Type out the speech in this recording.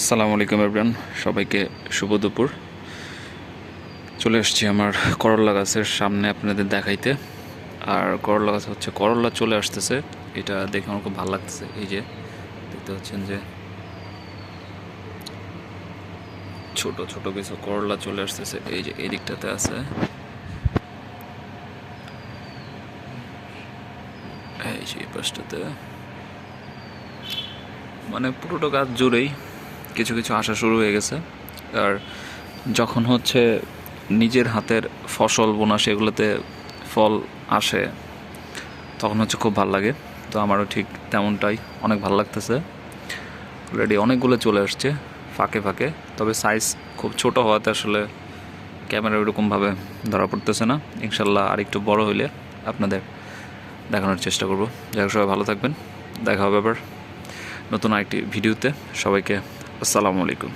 আসসালামু আলাইকুম এভরান সবাইকে শুভ দুপুর। চলে এসেছি আমার করলা গাছের সামনে আপনাদের দেখাইতে। আর করলা গাছ হচ্ছে, করলা চলে আসতেছে। এটা দেখে আমার খুব ভালো লাগতেছে। এই যে, দেখতে পাচ্ছেন যে, ছোট ছোট কিছু করলা চলে আসতেছে। এই যে, এই দিকটাতে আছে। এই যে, এই পাশটাতে। মানে পুরোটা গাছ জুড়েই কিছু কিছু আসা শুরু হয়ে গেছে। আর যখন হচ্ছে নিজের হাতের ফসল, বোনা সেগুলোতে ফল আসে, তখন হচ্ছে খুব ভালো লাগে। তো আমারও ঠিক তেমনটাই অনেক ভালো লাগতেছে। অলরেডি অনেকগুলো চলে আসছে ফাঁকে ফাঁকে। তবে সাইজ খুব ছোট হওয়াতে আসলে ক্যামেরা ওইরকমভাবে ধরা পড়তেছে না। ইনশাল্লাহ আর একটু বড় হইলে আপনাদের দেখানোর চেষ্টা করব। যাই হোক, সবাই ভালো থাকবেন। দেখা হবে আবার নতুন আরেকটি ভিডিওতে। সবাইকে আসসালামু আলাইকুম।